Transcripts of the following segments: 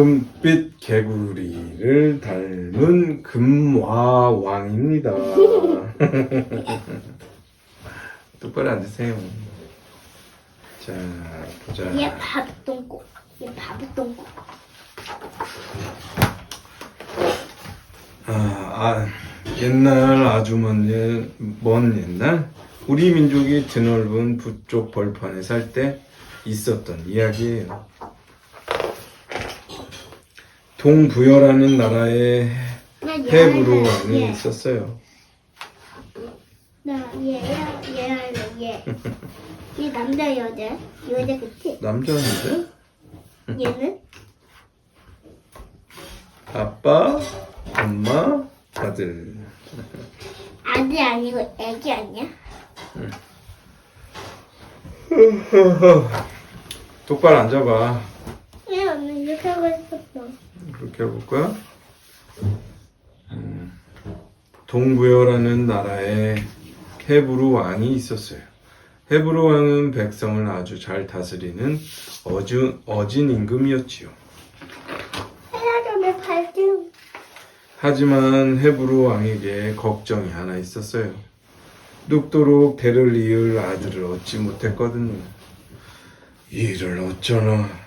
금빛 개구리를 닮은 금화왕입니다. 똑바로 앉으세요. 자, 보자. 얘 밥똥꼬. 얘 밥똥꼬. 아, 아, 옛날 아주 먼, 예- 먼 옛날 우리 민족이 드넓은 북쪽 벌판에 살 때 있었던 이야기예요. 동부여라는 나라에 나 헤브로 얘. 왕이 얘. 있었어요. 나 얘야 얘 할래 얘. 얘 남자 여자 여자 그치? 남자인데? 얘는 아빠, 엄마, 아들. 아들 아니고 애기 아니야? 똑바로 앉아봐. 얘 오늘 이렇게 하고 거야? 음, 동부여라는 나라에 헤브루 왕이 있었어요. 헤브루 왕은 백성을 아주 잘 다스리는 어진, 어진 임금이었지요. 하지만 헤브루 왕에게 걱정이 하나 있었어요. 눕도록 대를 이을 아들을 얻지 못했거든요. 이를 어쩌나.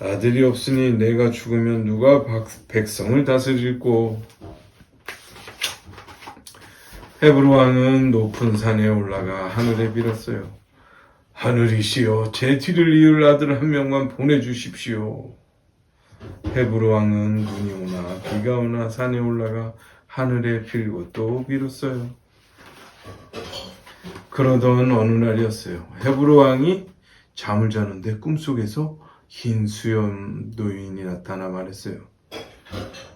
아들이 없으니 내가 죽으면 누가 박- 백성을 다스릴꼬. 헤브루 왕은 높은 산에 올라가 하늘에 빌었어요. 하늘이시여, 제 뒤를 이을 아들 한 명만 보내주십시오. 헤브루 왕은 눈이 오나 비가 오나 산에 올라가 하늘에 빌고 또 빌었어요. 그러던 어느 날이었어요. 헤브루 왕이 잠을 자는데 꿈속에서 흰 수염 노인이 나타나 말했어요.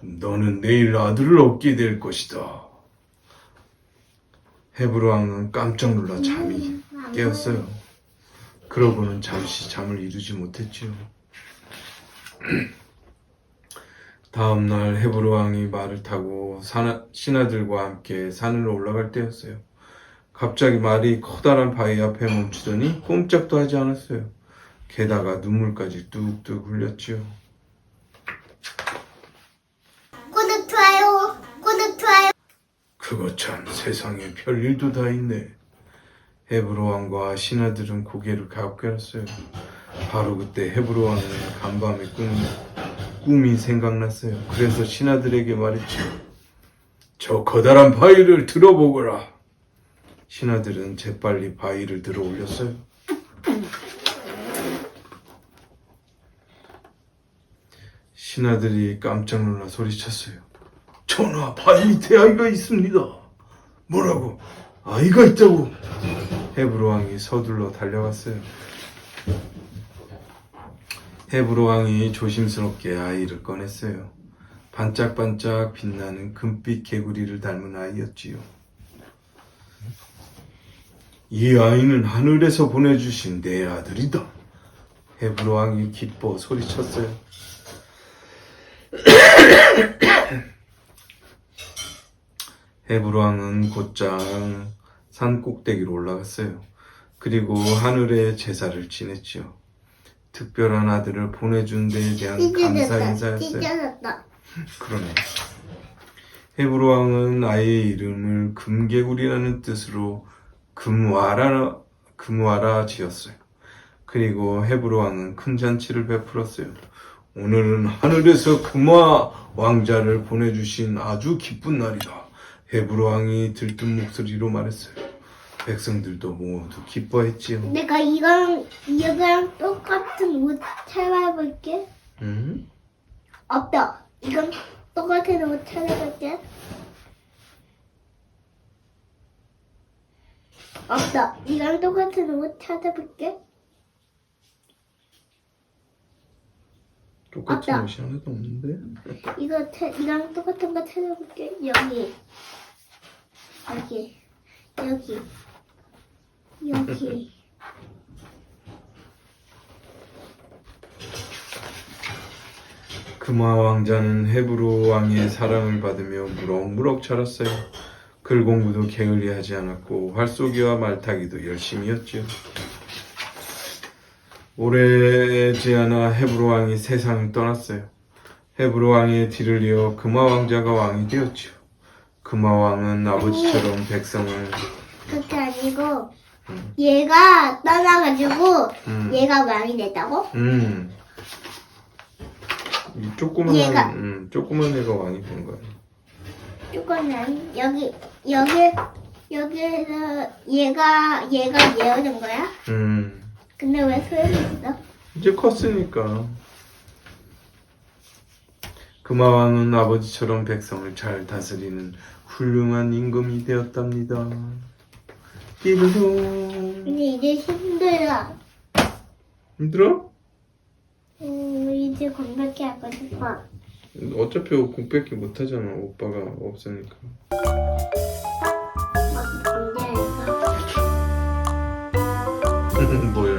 너는 내일 아들을 얻게 될 것이다. 헤브루 왕은 깜짝 놀라 잠이 깨었어요. 그러고는 잠시 잠을 이루지 못했지요. 다음 날 헤브루 왕이 말을 타고 산- 신하들과 함께 산을 올라갈 때였어요. 갑자기 말이 커다란 바위 앞에 멈추더니 꼼짝도 하지 않았어요. 게다가 눈물까지 뚝뚝 흘렸지요. 구독 좋아요. 구독 좋아요. 그거 참 세상에 별일도 다 있네. 헤브루 왕과 신하들은 고개를 갸웃거렸어요. 바로 그때 헤브루 왕의 간밤의 꿈, 꿈이 생각났어요. 그래서 신하들에게 말했죠. 저 커다란 바위를 들어보거라. 신하들은 재빨리 바위를 들어 올렸어요. 신하들이 깜짝 놀라 소리쳤어요. 전하, 바위 밑에 아이가 있습니다. 뭐라고? 아이가 있다고? 헤브로 왕이 서둘러 달려갔어요. 헤브로 왕이 조심스럽게 아이를 꺼냈어요. 반짝반짝 빛나는 금빛 개구리를 닮은 아이였지요. 이 아이는 하늘에서 보내주신 내 아들이다. 헤브로 왕이 기뻐 소리쳤어요. 헤브로 왕은 곧장 산 꼭대기로 올라갔어요. 그리고 하늘에 제사를 지냈지요. 특별한 아들을 보내준 데에 대한 감사. 인사였어요. 그러네. 헤브로 왕은 아이의 이름을 금개구리라는 뜻으로 금와라 금와라 지었어요. 그리고 헤브로 왕은 큰 잔치를 베풀었어요. 오늘은 하늘에서 금화 왕자를 보내주신 아주 기쁜 날이다. 헤브로 왕이 들뜬 목소리로 말했어요. 백성들도 모두 기뻐했지요. 내가 이거랑 이거랑 똑같은 옷 찾아볼게. 음? 없다. 이건 똑같은 옷 찾아볼게. 없다. 이랑 똑같은 옷 찾아볼게. 똑같은 맞다. 옷이 하나도 없는데? 이거 차, 이랑 똑같은 거 찾아볼게. 여기. 여기. 여기. 여기. 금화 왕자는 헤브로 왕의 사랑을 받으며 무럭무럭 자랐어요. 글 공부도 게을리하지 않았고 활쏘기와 말타기도 열심히 했지요. 오래지 않아 헤브로 왕이 세상을 떠났어요. 헤브로 왕의 뒤를 이어 금화 왕자가 왕이 되었지요. 금화 왕은 아버지처럼 백성을 그게 아니고 얘가 떠나가지고 음, 얘가 왕이 됐다고? 음. 이 조그만 얘가. 음, 조그만 애가 왕이 된 거야. 조금은 여기 여기 여기에서 얘가 얘가 예어진 거야? 음. 근데 왜 소용이 있어? 이제 컸으니까. 금화왕은 아버지처럼 백성을 잘 다스리는 훌륭한 임금이 되었답니다. 띠르동 근데 이제 힘들어. 힘들어? 음, 이제 건너게 하고 싶어. 어차피 공백기 못하잖아 오빠가 없으니까 막 건드려서. 뭐야 이거